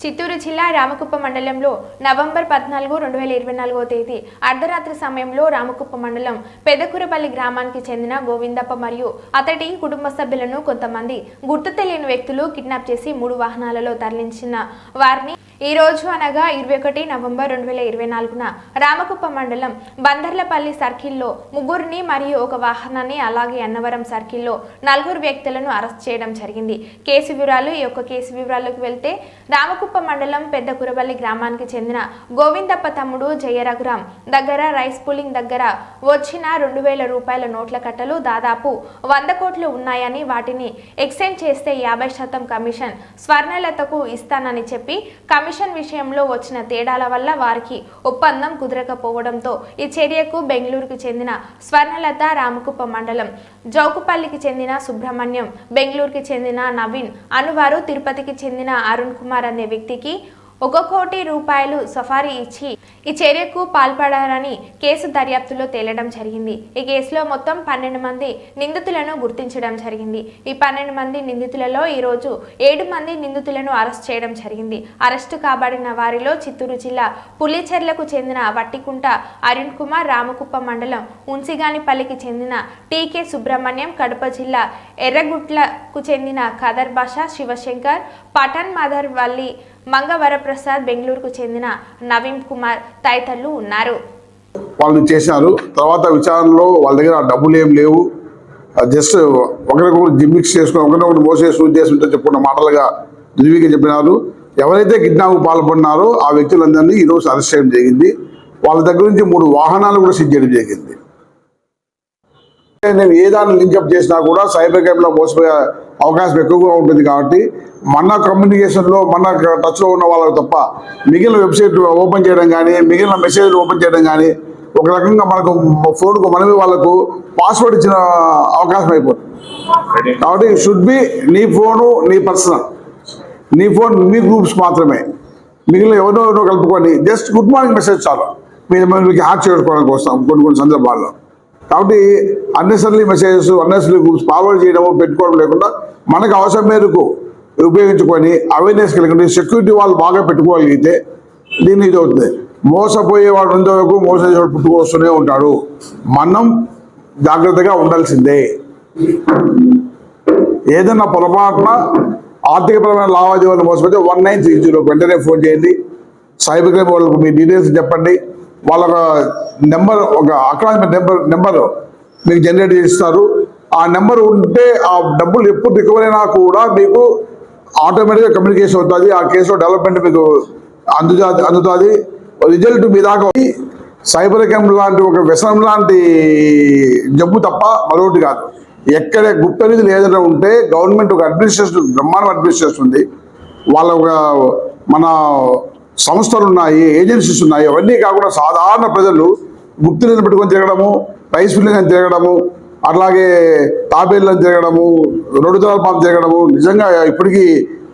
చిత్తూరు జిల్లా రామకుప్ప మండలంలో నవంబర్ పద్నాలుగు రెండు వేల ఇరవై నాలుగో తేదీ అర్ధరాత్రి సమయంలో రామకుప్ప మండలం పెదకురపల్లి గ్రామానికి చెందిన గోవిందప్ప మరియు అతడి కుటుంబ సభ్యులను కొంతమంది గుర్తు తెలియని వ్యక్తులు కిడ్నాప్ చేసి మూడు వాహనాలలో తరలించిన వారిని ఈ రోజు అనగా ఇరవై ఒకటి నవంబర్ రెండు వేల ఇరవై నాలుగున రామకుప్ప మండలం బందర్లపల్లి సర్కిల్లో ముగ్గురిని మరియు ఒక వాహనాన్ని అలాగే అన్నవరం సర్కిల్లో నలుగురు వ్యక్తులను అరెస్ట్ చేయడం జరిగింది. కేసు వివరాలు ఈ యొక్క కేసు వివరాల్లోకి వెళ్తే రామకుప్ప మండలం పెద్ద కురవల్లి గ్రామానికి చెందిన గోవిందప్ప తమ్ముడు జయరఘురాం దగ్గర రైస్ పుల్లింగ్ దగ్గర వచ్చిన రెండు వేల రూపాయల నోట్ల కట్టలు దాదాపు వంద కోట్లు ఉన్నాయని వాటిని ఎక్స్చేంజ్ చేస్తే యాభై శాతం కమిషన్ స్వర్ణలతకు ఇస్తానని చెప్పి కమిషన్ విషయంలో వచ్చిన తేడాల వల్ల వారికి ఒప్పందం కుదరకపోవడంతో ఈ చర్యకు బెంగళూరుకు చెందిన స్వర్ణలత రామకుప్ప మండలం జౌకుపల్లికి చెందిన సుబ్రహ్మణ్యం బెంగళూరుకి చెందిన నవీన్ అనువారు తిరుపతికి చెందిన అరుణ్ కుమార్ అనే వ్యక్తికి ఒక కోటి రూపాయలు సఫారీ ఇచ్చి ఈ చర్యకు పాల్పడారని కేసు దర్యాప్తులో తేలడం జరిగింది. ఈ కేసులో మొత్తం పన్నెండు మంది నిందితులను గుర్తించడం జరిగింది. ఈ పన్నెండు మంది నిందితులలో ఈరోజు ఏడు మంది నిందితులను అరెస్ట్ చేయడం జరిగింది. అరెస్టు కాబడిన వారిలో చిత్తూరు జిల్లా పులిచెర్లకు చెందిన వట్టికుంట అరుణ్ కుమార్ రామకుప్ప మండలం ఉంసిగానిపల్లికి చెందిన టీకే సుబ్రహ్మణ్యం కడప జిల్లా ఎర్రగుట్లకు చెందిన ఖదర్ బాషా శివశంకర్ పఠాన్ మదర్ వల్లి మంగవరప్రసాద్ బెంగళూరుకు చెందిన నవీన్ కుమార్ తదితరులు ఉన్నారు. వాళ్ళు చేశారు. తర్వాత విచారణలో వాళ్ళ దగ్గర డబ్బులు ఏం లేవు జస్ట్ ఒకరికొకరు జిమ్మిక్స్ చేసుకుని ఒకరినొకరు మోసేసి ఉంటే చెప్పుకున్న మాటలుగా రివ్యూగా చెప్పినారు. ఎవరైతే కిడ్నాప్ పాల్పడినారో ఆ వ్యక్తులందరినీ ఈరోజు అరెస్ట్ చేయడం జరిగింది. వాళ్ళ దగ్గర నుంచి మూడు వాహనాలు కూడా సిద్ధ చేయడం జరిగింది. నేను ఏ దాన్ని లింకప్ చేసినా కూడా సైబర్ క్రైమ్లో మోసపోయే అవకాశం ఎక్కువగా ఉంటుంది కాబట్టి మన కమ్యూనికేషన్లో మన టచ్లో ఉన్న వాళ్ళకి తప్ప మిగిలిన వెబ్సైట్ ఓపెన్ చేయడం కానీ మిగిలిన మెసేజ్ ఓపెన్ చేయడం కానీ ఒక రకంగా మనకు ఫోన్కు మనమే వాళ్ళకు పాస్వర్డ్ ఇచ్చిన అవకాశం అయిపోతుంది. కాబట్టి షుడ్ బి నీ ఫోను నీ పర్సనల్ నీ ఫోన్ మీ గ్రూప్స్ మాత్రమే. మిగిలిన ఎవరో ఎవరో కలుపుకొని జస్ట్ గుడ్ మార్నింగ్ మెసేజ్ చాలు. మీరు మీకు హ్యాక్ చేసుకోవడానికి వస్తాం కొన్ని కొన్ని సందర్భాల్లో. కాబట్టి unnecessarily messages unnecessarily groups forward చేయడము పెట్టుకోవడం లేకుండా మనకు అవసరం మేరకు ఉపయోగించుకొని అవేర్నెస్ కలిగి సెక్యూరిటీ వాళ్ళు బాగా పెట్టుకోగలిగితే దీన్ని ఇది అవుతుంది. మోసపోయేవాడు ఉండే వరకు మోసం చేసేవాడు పుట్టుకొస్తూనే ఉంటాడు. మనం జాగ్రత్తగా ఉండాల్సిందే. ఏదైనా పొరపాటున ఆర్థికపరమైన లావాదేవీలు మోసపోతే వన్ నైన్ త్రీ జీరో వెంటనే ఫోన్ చేయండి. సైబర్ క్రైమ్ వాళ్ళకు మీ డీటెయిల్స్ చెప్పండి. వాళ్ళ నెంబర్ ఒక అకాడమిక్ నెంబర్ నెంబరు మీకు జనరేట్ చేస్తారు. ఆ నెంబర్ ఉంటే ఆ డబ్బులు ఎప్పుడు రికవర్ అయినా కూడా మీకు ఆటోమేటిక్గా కమ్యూనికేషన్ అవుతుంది. ఆ కేసులో డెవలప్మెంట్ మీకు అందుతా అందుతుంది. రిజల్ట్ మీ దాకా సైబర్ క్రైమ్ లాంటి ఒక వ్యసనం లాంటి జబ్బు తప్ప మరొకటి కాదు. ఎక్కడ గుప్త నిధులు ఏదైనా ఉంటే గవర్నమెంట్ ఒక అడ్మినిస్ట్రేషన్ బ్రహ్మాండం అడ్మినిస్ట్రేషన్ ఉంది. వాళ్ళ ఒక మన సంస్థలు ఉన్నాయి ఏజెన్సీస్ ఉన్నాయి అవన్నీ కాకుండా సాధారణ ప్రజలు గుప్త పెట్టుకొని తిరగడము రైస్ మిల్లింగ్ అని తిరగడము అట్లాగే తాబేళ్ళు అని తిరగడము రోడ్డు తలపాలు తిరగడము నిజంగా ఇప్పటికీ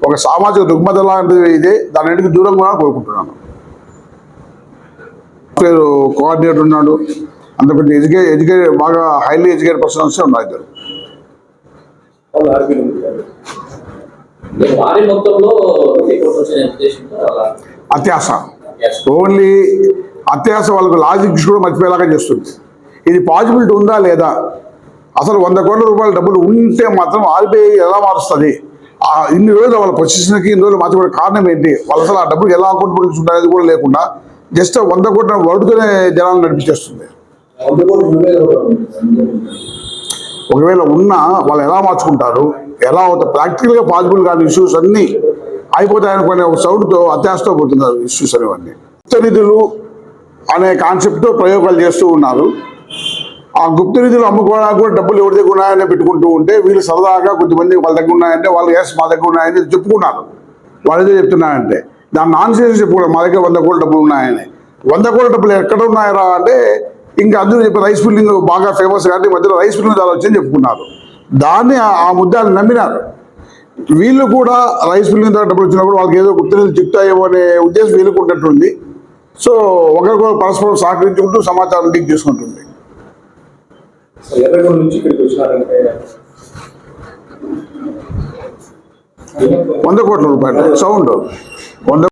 ఒక సామాజిక రుగ్మత లాంటిది ఇదే. దానికి దూరంగా కోరుకుంటున్నాను. పేరు కోఆర్డినేటర్ ఉన్నాడు. అంత కొంచెం ఎడ్యుకే ఎడ్యుకేటెడ్ బాగా హైలీ ఎడ్యుకేటెడ్ పర్సన్స్ ఉన్నారు ఇద్దరు. భారీ మొత్తంలో అత్యాస. ఓన్లీ అత్యాస వాళ్ళకు లాజిక్స్ కూడా మర్చిపోయేలాగా చేస్తుంది. ఇది పాసిబిలిటీ ఉందా లేదా? అసలు వంద కోట్ల రూపాయల డబ్బులు ఉంటే మాత్రం ఆర్బీఐ ఎలా మారుస్తుంది? ఆ ఇన్ని రోజులు వాళ్ళ పొజిషన్కి ఇన్ని రోజులు మార్చుకోవడం కారణం ఏంటి? వాళ్ళు అసలు ఆ డబ్బులు ఎలా అకౌంట్ పొజిషన్ ఉంటుంది కూడా లేకుండా జస్ట్ వంద కోట్ల వడుతూనే జనాలు నడిపించేస్తుంది. ఒకవేళ ఉన్నా వాళ్ళు ఎలా మార్చుకుంటారు? ఎలా అవుతారు ప్రాక్టికల్గా పాసిబుల్ కాని ఇష్యూస్ అన్నీ అయిపోతాయనుకునే ఒక సౌండ్తో అత్యాశతో పోతున్నారు ఇష్యూస్ అనేవన్నీ గుప్త నిధులు అనే కాన్సెప్ట్తో ప్రయోగాలు చేస్తూ ఉన్నారు. ఆ గుప్త నిధులు అమ్ముకోవడానికి కూడా డబ్బులు ఎవరి దగ్గర ఉన్నాయని పెట్టుకుంటూ ఉంటే వీళ్ళు సరదాగా కొంతమంది వాళ్ళ దగ్గర ఉన్నాయంటే వాళ్ళు ఎస్ మా దగ్గర ఉన్నాయని చెప్పుకున్నారు. వాళ్ళు ఏదో చెప్తున్నాయంటే దాని నాన్ సెన్స్ మా దగ్గర వంద కోట్ల డబ్బులు ఉన్నాయని. వంద కోట్ల డబ్బులు ఎక్కడ ఉన్నాయరా అంటే ఇంకా అందరూ చెప్పి రైస్ మిల్లింగ్ బాగా ఫేమస్ కాబట్టి మధ్యలో రైస్ మిల్లింగ్ చాలా వచ్చింది చెప్పుకున్నారు. దాన్ని ఆ- ఆ ముద్దాన్ని నమ్మినారు. వీళ్ళు కూడా రైస్ మిల్లింగ్ ద్వారా డబ్బులు వచ్చినప్పుడు వాళ్ళకి ఏదో గుర్తులు చెప్తాయేమో అనే ఉద్దేశం వీళ్ళకు ఉన్నట్టుంది. సో ఒకరికొకరు పరస్పరం సహకరించుకుంటూ సమాచారం లీక్ చేసుకుంటుంది. వంద కోట్ల రూపాయలు. సౌండ్. ఓన్లీ